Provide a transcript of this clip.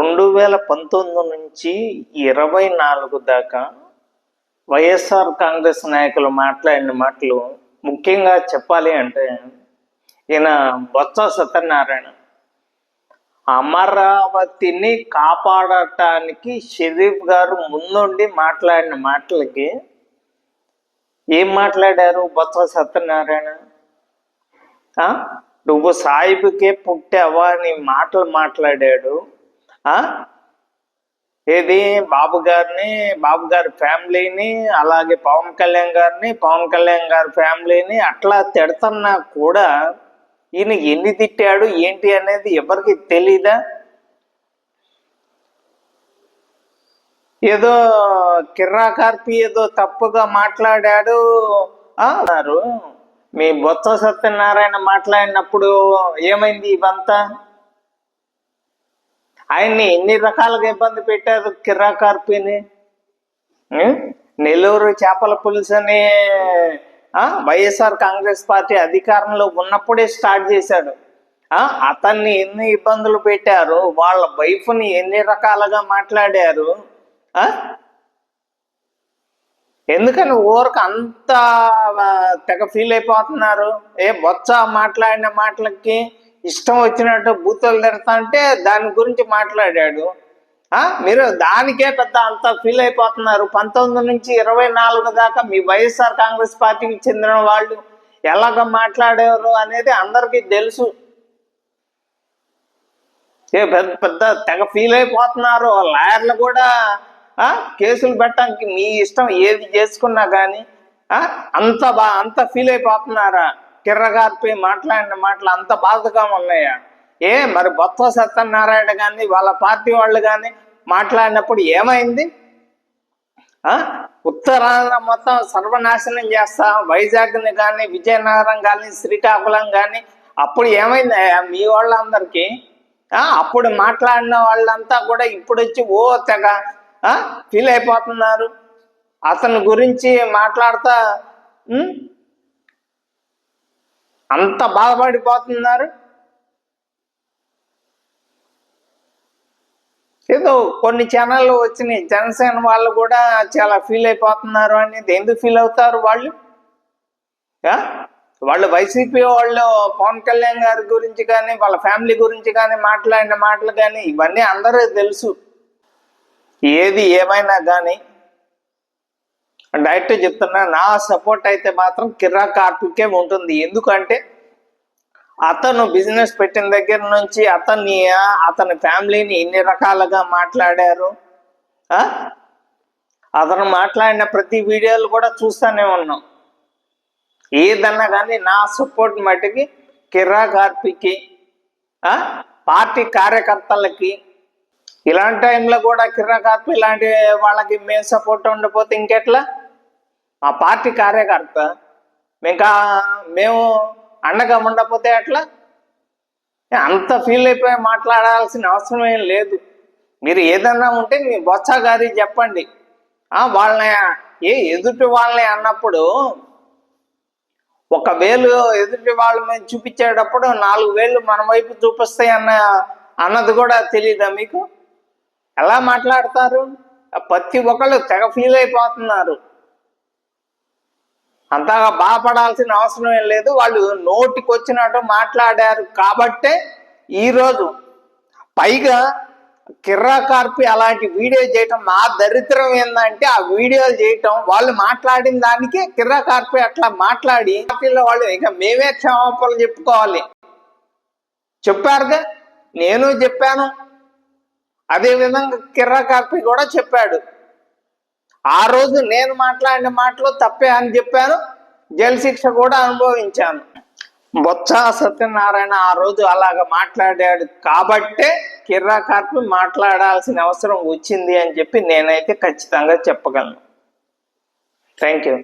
రెండు వేల పంతొమ్మిది నుంచి ఇరవై నాలుగు దాకా వైఎస్ఆర్ కాంగ్రెస్ నాయకులు మాట్లాడిన మాటలు ముఖ్యంగా చెప్పాలి అంటే ఈయన బొత్స సత్యనారాయణ అమరావతిని కాపాడటానికి షరీఫ్ గారు ముందుండి మాట్లాడిన మాటలకి ఏం మాట్లాడారు బొత్స సత్యనారాయణ? నువ్వు సాయిబుకే పుట్టావా అని మాటలు మాట్లాడాడు. ఏది? బాబు గారిని బాబు గారి ఫ్యామిలీని అలాగే పవన్ కళ్యాణ్ గారిని పవన్ కళ్యాణ్ గారి ఫ్యామిలీని అట్లా తిడతన్నా కూడా ఈయన ఎన్ని తిట్టాడు ఏంటి అనేది ఎవరికి తెలీదా? ఏదో కిర్రా కార్పి ఏదో తప్పుగా మాట్లాడాడు ఆ, అన్నారు. మీ బొత్స సత్యనారాయణ మాట్లాడినప్పుడు ఏమైంది ఇవంతా? ఆయన్ని ఎన్ని రకాలుగా ఇబ్బంది పెట్టారు కిరాకార్పిని నెల్లూరు చేపల పులుసుని వైఎస్ఆర్ కాంగ్రెస్ పార్టీ అధికారంలో ఉన్నప్పుడే స్టార్ట్ చేశాడు. అతన్ని ఎన్ని ఇబ్బందులు పెట్టారు వాళ్ళ వైఫ్ని ఎన్ని రకాలుగా మాట్లాడారు ఎందుకని ఊరికి అంత తెగ ఫీల్ అయిపోతున్నారు? ఏ బొత్స మాట్లాడిన మాటలకి ఇష్టం వచ్చినట్టు బూతులు తిడతా అంటే దాని గురించి మాట్లాడాడు. మీరు దానికే పెద్ద అంత ఫీల్ అయిపోతున్నారు. పంతొమ్మిది నుంచి ఇరవై నాలుగు దాకా మీ వైఎస్ఆర్ కాంగ్రెస్ పార్టీకి చెందిన వాళ్ళు ఎలాగ మాట్లాడారు అనేది అందరికీ తెలుసు. ఏ పెద్ద పెద్ద తెగ ఫీల్ అయిపోతున్నారు. లాయర్లు కూడా ఆ, కేసులు పెట్టడానికి మీ ఇష్టం ఏది చేసుకున్నా కానీ అంత బా అంత ఫీల్ అయిపోతున్నారా? కిర్రగార్పి మాట్లాడిన మాటలు అంత బాధగా ఉన్నాయా? ఏ మరి బొత్స సత్యనారాయణ కానీ వాళ్ళ పార్టీ వాళ్ళు కానీ మాట్లాడినప్పుడు ఏమైంది? ఆ? ఉత్తరాంధ్ర మొత్తం సర్వనాశనం చేస్తా వైజాగ్ని కానీ విజయనగరం కానీ శ్రీకాకుళం కానీ అప్పుడు ఏమైంది? మీ వాళ్ళందరికీ ఆ, అప్పుడు మాట్లాడిన వాళ్ళంతా కూడా ఇప్పుడు వచ్చి ఓ తెగ ఫీల్ అయిపోతున్నారు అతని గురించి మాట్లాడతా అంత బాధపడిపోతున్నారు. ఏదో కొన్ని ఛానళ్ళు వచ్చినాయి. జనసేన వాళ్ళు కూడా చాలా ఫీల్ అయిపోతున్నారు అనేది ఎందుకు ఫీల్ అవుతారు వాళ్ళు? వాళ్ళు వైసీపీ వాళ్ళు పవన్ కళ్యాణ్ గారి గురించి కానీ వాళ్ళ ఫ్యామిలీ గురించి కానీ మాట్లాడిన మాటలు కానీ ఇవన్నీ అందరూ తెలుసు. ఏది ఏమైనా కానీ డైరెక్ట్ చెప్తున్నా నా సపోర్ట్ అయితే మాత్రం కిరా కార్పికే ఉంటుంది. ఎందుకంటే అతను బిజినెస్ పెట్టిన దగ్గర నుంచి అతన్ని అతని ఫ్యామిలీని ఎన్ని రకాలుగా మాట్లాడారు అతను మాట్లాడిన ప్రతి వీడియోలు కూడా చూస్తూనే ఉన్నాం. ఏదన్నా కానీ నా సపోర్ట్ మటుకి కిరా కార్పికి పార్టీ కార్యకర్తలకి. ఇలాంటి టైంలో కూడా కిరా కార్పి ఇలాంటి వాళ్ళకి మేము సపోర్ట్ ఉండకపోతే ఇంకెట్లా? మా పార్టీ కార్యకర్త. ఇంకా మేము అండగా ఉండకపోతే ఎట్లా? అంత ఫీల్ అయిపోయి మాట్లాడాల్సిన అవసరం ఏం లేదు. మీరు ఏదన్నా ఉంటే మీ బొత్స గారి చెప్పండి. వాళ్ళని ఏ ఎదుటి వాళ్ళని అన్నప్పుడు ఒక వేలు ఎదుటి వాళ్ళ మీద చూపించేటప్పుడు నాలుగు వేలు మన వైపు చూపిస్తాయి అన్న అన్నది కూడా తెలియదా మీకు? ఎలా మాట్లాడతారు? ప్రతి ఒక్కళ్ళు తెగ ఫీల్ అయిపోతున్నారు. అంతగా బాధపడాల్సిన అవసరం ఏం లేదు. వాళ్ళు నోటికి వచ్చినట్టు మాట్లాడారు కాబట్టే ఈరోజు పైగా కిర్రా కార్పి అలాంటి వీడియో చేయటం మా దరిద్రం ఏంటంటే ఆ వీడియోలు చేయటం వాళ్ళు మాట్లాడిన దానికి కిర్రా కార్పి అట్లా మాట్లాడి పార్టీలో వాళ్ళు ఇక మేమే క్షమాపణలు చెప్పుకోవాలి. చెప్పారుగా? నేను చెప్పాను. అదేవిధంగా కిర్రాకార్పి కిర్రా కార్పి కూడా చెప్పాడు. ఆ రోజు నేను మాట్లాడిన మాటలు తప్పే అని చెప్పాను. జైలు శిక్ష కూడా అనుభవించాను. బొత్స సత్యనారాయణ ఆ రోజు అలాగ మాట్లాడాడు. కాబట్టే కిర్రా కార్పి మాట్లాడాల్సిన అవసరం వచ్చింది అని చెప్పి నేనైతే ఖచ్చితంగా చెప్పగలను. Thank you